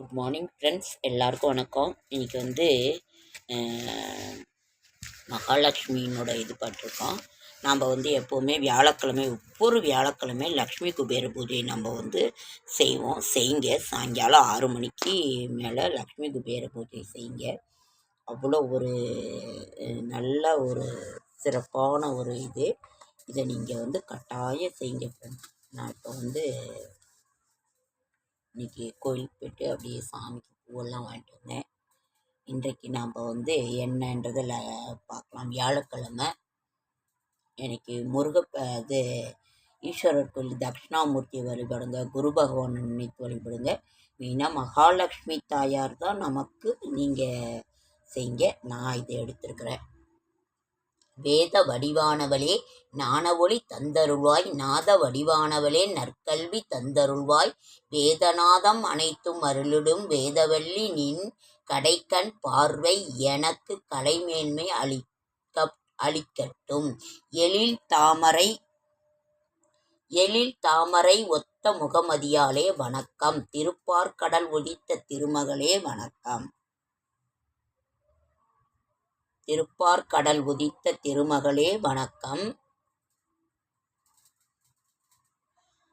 Good morning friends எல்லாருக்கும் வணக்கம். இன்றைக்கி வந்து மகாலட்சுமியினோட இது பண்ணிருக்கோம் நாம் வந்து எப்போவுமே வியாழக்கிழமை ஒவ்வொரு வியாழக்கிழமை லக்ஷ்மி குபேர பூஜை நம்ம வந்து செய்வோம். செய்யுங்க சாயங்காலம் ஆறு மணிக்கு மேலே லக்ஷ்மி குபேர பூஜை செய்யுங்க. அவ்வளோ ஒரு நல்ல ஒரு சிறப்பான ஒரு இது. இதை நீங்கள் வந்து கட்டாயம் செய்யுங்க ஃப்ரெண்ட்ஸ் நான் இப்போ வந்து இன்றைக்கி கோயிலுக்கு போயிட்டு அப்படியே சாமிக்கு பூவெல்லாம் வாங்கிட்டு வந்தேன். இன்றைக்கு நாம் வந்து என்னன்றதில் பார்க்கலாம். வியாழக்கிழமை எனக்கு முருகப்ப இது ஈஸ்வரர் கோயில் தட்சிணாமூர்த்தி வழிபடுங்க குரு பகவானை நினைத்து வழிபடுங்க. மெயினாக மகாலட்சுமி தாயார் தான் நமக்கு நீங்கள் செய்யுங்க. நான் இதை எடுத்திருக்கிறேன். வேத வடிவானவளே ஞானவொளி தந்தருள்வாய் நாத வடிவானவளே நற்கல்வி தந்தருள்வாய். வேதநாதம் அனைத்தும் அருளிடும் வேதவல்லி நின் கடைக்கண் பார்வை எனக்கு கலைமேன்மை அளிக்க அளிக்கட்டும். எழில் தாமரை எழில் தாமரை ஒத்த முகமதியாலே வணக்கம். திருப்பார்கடல் ஒழித்த திருமகளே வணக்கம். திருப்பார்கடல் உதித்த திருமகளே வணக்கம்.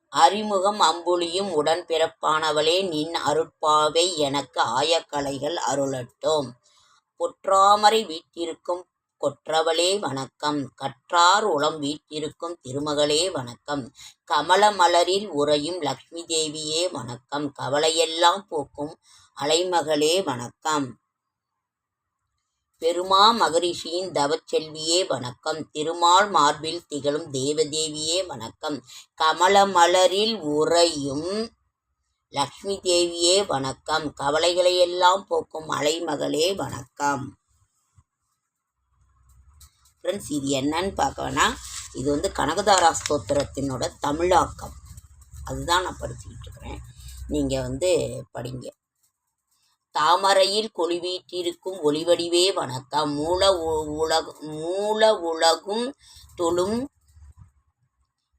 அறிமுகம் அம்புலியும் உடன்பிறப்பானவளே நின் அருட்பாவை எனக்கு ஆயக்கலைகள் அருளட்டும். பொற்றாமரை வீட்டிருக்கும் கொற்றவளே வணக்கம். கற்றார் உளம் வீட்டிருக்கும் திருமகளே வணக்கம். கமல மலரில் உறையும் லக்ஷ்மி தேவியே வணக்கம். கவலையெல்லாம் போக்கும் அலைமகளே வணக்கம். பெருமா மகரிஷியின் தவச்செல்வியே வணக்கம். திருமால் மார்பில் திகழும் தேவதேவியே வணக்கம். கமல மலரில் உறையும் லக்ஷ்மி தேவியே வணக்கம். கவலைகளையெல்லாம் போக்கும் அலைமகளே வணக்கம். ஃப்ரெண்ட்ஸ் இது என்னன்னு பார்க்கவேனா இது வந்து கனகதாரா ஸ்தோத்திரத்தினோட தமிழாக்கம். அதுதான் நான் படிச்சுக்கிட்டு இருக்கிறேன். நீங்கள் வந்து படிங்க. தாமரையில் கொழுவீற்றிருக்கும் ஒளிவடிவே வணக்கம். மூல உ- உலக மூல உலகும் தொழும்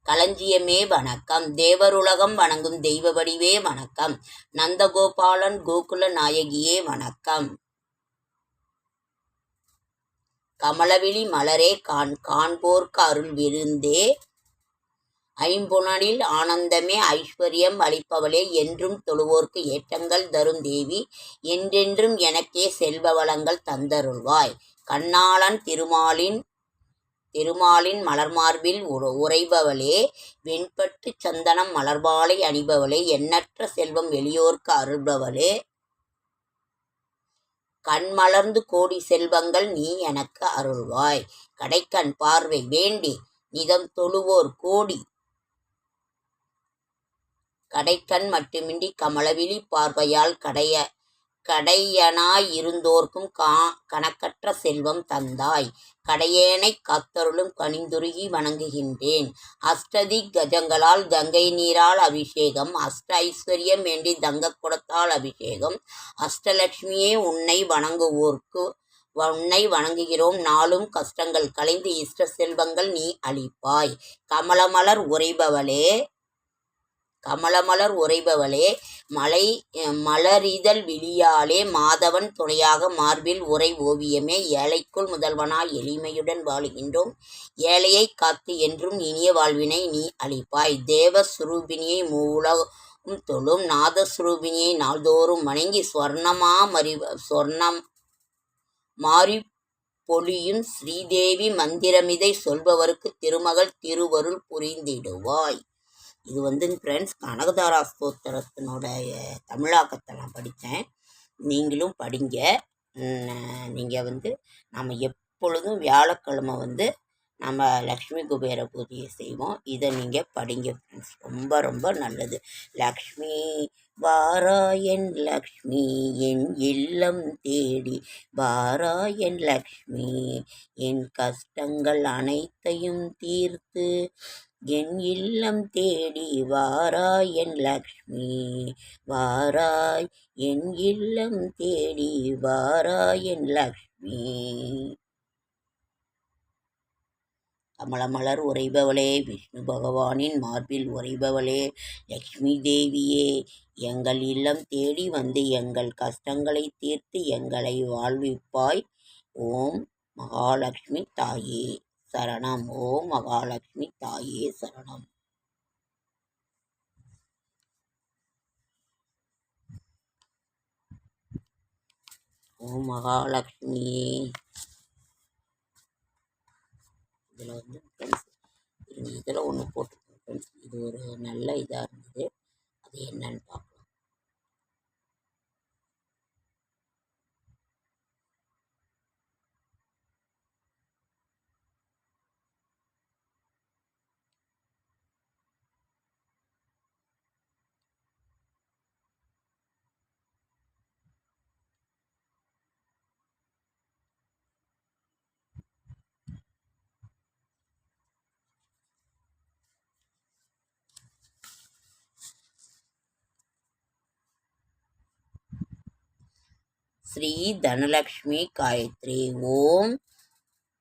களஞ்சியமே வணக்கம். தேவருலகம் வணங்கும் தெய்வ வடிவே வணக்கம். நந்தகோபாலன் கோகுல நாயகியே வணக்கம். கமலவிழி மலரே காண் காண்போர்க்கு அருள் விருந்தே ஐம்புணனில் ஆனந்தமே ஐஸ்வர்யம் அளிப்பவளே என்றும் தொழுவோர்க்கு ஏற்றங்கள் தரும் தேவி என்றென்றும் எனக்கே செல்வ வளங்கள் தந்தருள்வாய். கண்ணாளன் திருமாலின் திருமாலின் மலர்மார்பில் உறைபவளே வெண்பட்டு சந்தனம் மலர்பாலை அணிபவளே எண்ணற்ற செல்வம் வெளியோர்க்கு அருள்பவளே. கண் மலர்ந்து கோடி செல்வங்கள் நீ எனக்கு அருள்வாய். கடைக்கண் பார்வை வேண்டி நிதம் தொழுவோர் கோடி கடைக்கண் மட்டுமின்றி கமலவிழி பார்வையால் கடைய கடையனாய் இருந்தோர்க்கும் கா கணக்கற்ற செல்வம் தந்தாய். கடையேனை காத்தருளும் கனிந்துருகி வணங்குகின்றேன். அஷ்டதி கஜங்களால் கங்கை நீரால் அபிஷேகம் அஷ்ட ஐஸ்வர்யம் வேண்டி தங்க குடத்தால் அபிஷேகம் அஷ்டலட்சுமியே உன்னை வணங்குவோர்க்கு உன்னை வணங்குகிறோம். நாளும் கஷ்டங்கள் கலைந்து இஷ்ட செல்வங்கள் நீ அளிப்பாய். கமலமலர் உறைபவளே கமலமலர் உறைபவளே மலை மலரிதழ் விழியாலே மாதவன் துணையாக மார்பில் உரை ஓவியமே ஏழைக்குள் முதல்வனாய் எளிமையுடன் வாழுகின்றோம். ஏழையை காத்து என்றும் இனிய வாழ்வினை நீ அளிப்பாய். தேவ சுரூபினியை தொழும். நாதஸ்வரூபினியை நாள்தோறும் வணங்கி சொர்ணமா மறி சொர்ணம் மாறி பொழியும். ஸ்ரீதேவி மந்திரமிதை சொல்பவருக்கு திருமகள் திருவருள் புரிந்திடுவாய். இது வந்து ஃப்ரெண்ட்ஸ் கனகதாரா ஸ்தோத்திரத்தினுடைய தமிழாக்கத்தை நான் படித்தேன். நீங்களும் படிங்க. நீங்கள் வந்து நம்ம எப்பொழுதும் வியாழக்கிழமை வந்து நம்ம லக்ஷ்மி குபேர பூஜையை செய்வோம். இதை நீங்கள் படிங்க ஃப்ரெண்ட்ஸ் ரொம்ப ரொம்ப நல்லது. லக்ஷ்மி வாராயன் லக்ஷ்மி என் இல்லம் தேடி வாராயன் லக்ஷ்மி என் கஷ்டங்கள் அனைத்தையும் தீர்த்து என் இல்லம் தேடி வாராய் என் லக்ஷ்மி வாராய் என் இல்லம் தேடி வாராய் என் லக்ஷ்மி. கமலமலர் உறைபவளே விஷ்ணு பகவானின் மார்பில் உறைபவளே லக்ஷ்மி தேவியே எங்கள் இல்லம் தேடி வந்து எங்கள் கஷ்டங்களை தீர்த்து எங்களை வாழ்விப்பாய். ஓம் மகாலட்சுமி தாயே. சரணம். ஓம் மகாலட்சுமி தாயே சரணம். ஓம் மகாலட்சுமியே. இதில் வந்து ஃப்ரெண்ட்ஸ் இதில் ஒன்று போட்டிருக்கேன் ஃப்ரெண்ட்ஸ் இது ஒரு நல்ல இதாக இருந்தது. அது என்னன்னு பார்ப்போம் ஸ்ரீ தனலக்ஷ்மி காயத்ரி. ஓம்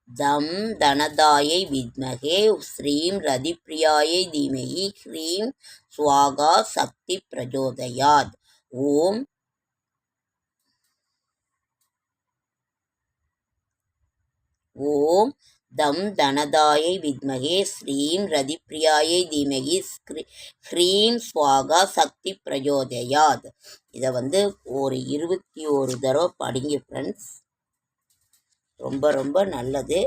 தம் தனதாயை வித்மகே ஸ்ரீம் ரதிப்பிரியாயை தீமகி ஸ்ரீம் சுவாகா சக்தி பிரஜோதயாத். ஓம் ஓம் தம் தனதாயை வித்மகே ஸ்ரீம் ரதிப்பிரியாயை தீமகி ஹ்ரீம் ஸ்வாகா சக்தி பிரஜோதயாத். இதை வந்து ஒரு இருபத்தி ஒரு தடவை படிங்க ஃப்ரெண்ட்ஸ் ரொம்ப ரொம்ப நல்லது.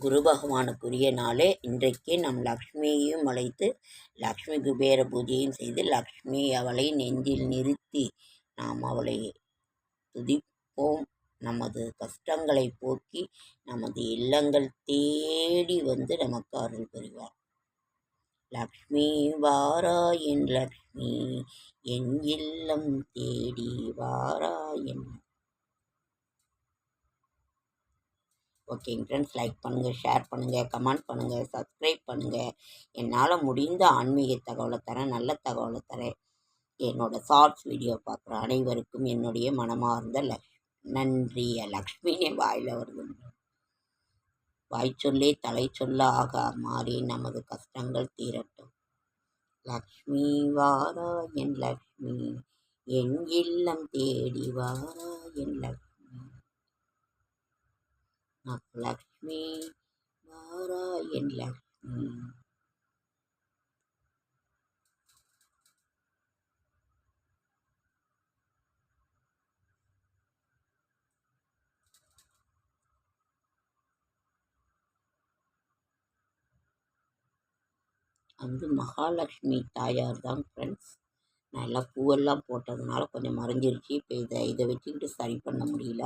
குரு பகவானுக்குரிய நாளே. இன்றைக்கு நம் லக்ஷ்மியையும் அழைத்து லக்ஷ்மி குபேர பூஜையும் செய்து லக்ஷ்மி அவளை நெஞ்சில் நிறுத்தி நாம் அவளை துதிப்போம். நமது கஷ்டங்களை போக்கி நமது இல்லங்கள் தேடி வந்து நமக்கு அருள் புரிவார். லக்ஷ்மி வாராயின் லக்ஷ்மி. என் இல்லம் தேடி வாராயன் ஓகேங்க ஃப்ரெண்ட்ஸ் லைக் பண்ணுங்கள் ஷேர் பண்ணுங்கள் கமெண்ட் பண்ணுங்கள் சப்ஸ்கிரைப் பண்ணுங்கள் என்னால் முடிந்த ஆன்மீக தகவலை தரேன் நல்ல தகவலை தரேன். என்னோடய ஷார்ட்ஸ் வீடியோ பார்க்குற அனைவருக்கும் என்னுடைய மனமார்ந்த லக்ஷ்மி நன்றி. லக்ஷ்மினே வாயில் வருது. வாய் சொல்லே தலை சொல்லாக மாறி நமது கஷ்டங்கள் தீரட்டும். லக்ஷ்மி வாரா என் லக்ஷ்மி என் இல்லம் தேடி வாரா என் லக்ஷ்மி. லக்ஷ்மி வாரா என் லக்ஷ்மி. வந்து மகாலட்சுமி தாயார் தான் ஃப்ரெண்ட்ஸ் நான் எல்லாம் பூவெல்லாம் போட்டதுனால கொஞ்சம் மறைஞ்சிருச்சு. இப்போ இதை இதை வச்சுக்கிட்டு சரி பண்ண முடியல.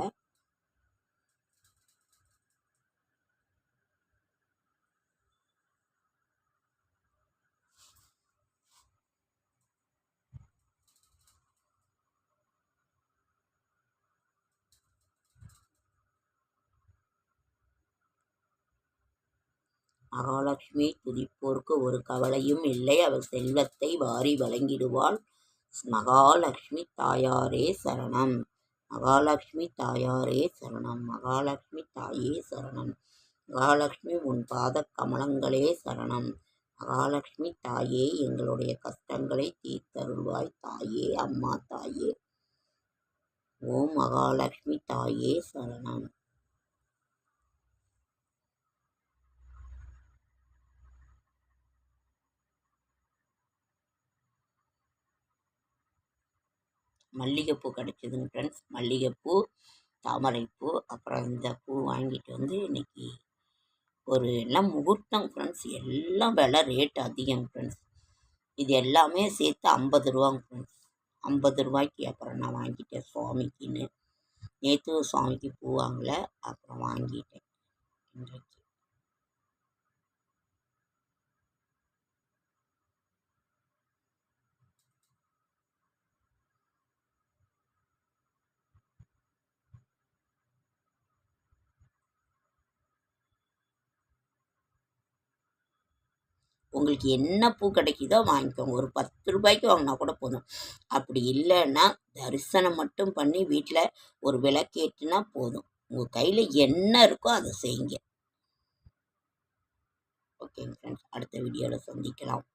மகாலட்சுமி துதிப்போர்க்கு ஒரு கவலையும் இல்லை. அவள் செல்வத்தை வாரி வழங்கிடுவாள். மகாலட்சுமி தாயாரே சரணம். மகாலட்சுமி தாயாரே சரணம். மகாலட்சுமி தாயே சரணம். மகாலட்சுமி உன் பாத கமலங்களே சரணம். மகாலட்சுமி தாயே எங்களுடைய கஷ்டங்களை தீர்த்தருள்வாய் தாயே அம்மா தாயே. ஓம் மகாலட்சுமி தாயே சரணம். மல்லிகைப்பூ கிடச்சிதுங்க ஃப்ரெண்ட்ஸ் மல்லிகைப்பூ தாமரைப்பூ அப்புறம் இந்த பூ வாங்கிட்டு வந்து இன்றைக்கி ஒரு எல்லாம் முகூர்த்தம் ஃப்ரெண்ட்ஸ் எல்லாம் விலை ரேட் அதிகம் ஃப்ரெண்ட்ஸ் இது எல்லாமே சேர்த்து ஐம்பது ரூபாங்க ஃப்ரெண்ட்ஸ் ஐம்பது ரூபாய்க்கு அப்புறம் நான் வாங்கிட்டேன் சுவாமிக்குன்னு. நேற்று சுவாமிக்கு பூ வாங்கலை அப்புறம் வாங்கிட்டேன். இன்றைக்கு உங்களுக்கு என்ன பூ கிடைக்குதோ வாங்கிக்கோங்க. ஒரு பத்து ரூபாய்க்கு வாங்கினா கூட போதும். அப்படி இல்லைன்னா தரிசனம் மட்டும் பண்ணி வீட்டில் ஒரு விளக்கேற்றுனா போதும். உங்கள் கையில் என்ன இருக்கோ அதை செய்யுங்க. ஓகேங்க ஃப்ரெண்ட்ஸ் அடுத்த வீடியோவில் சந்திக்கலாம்.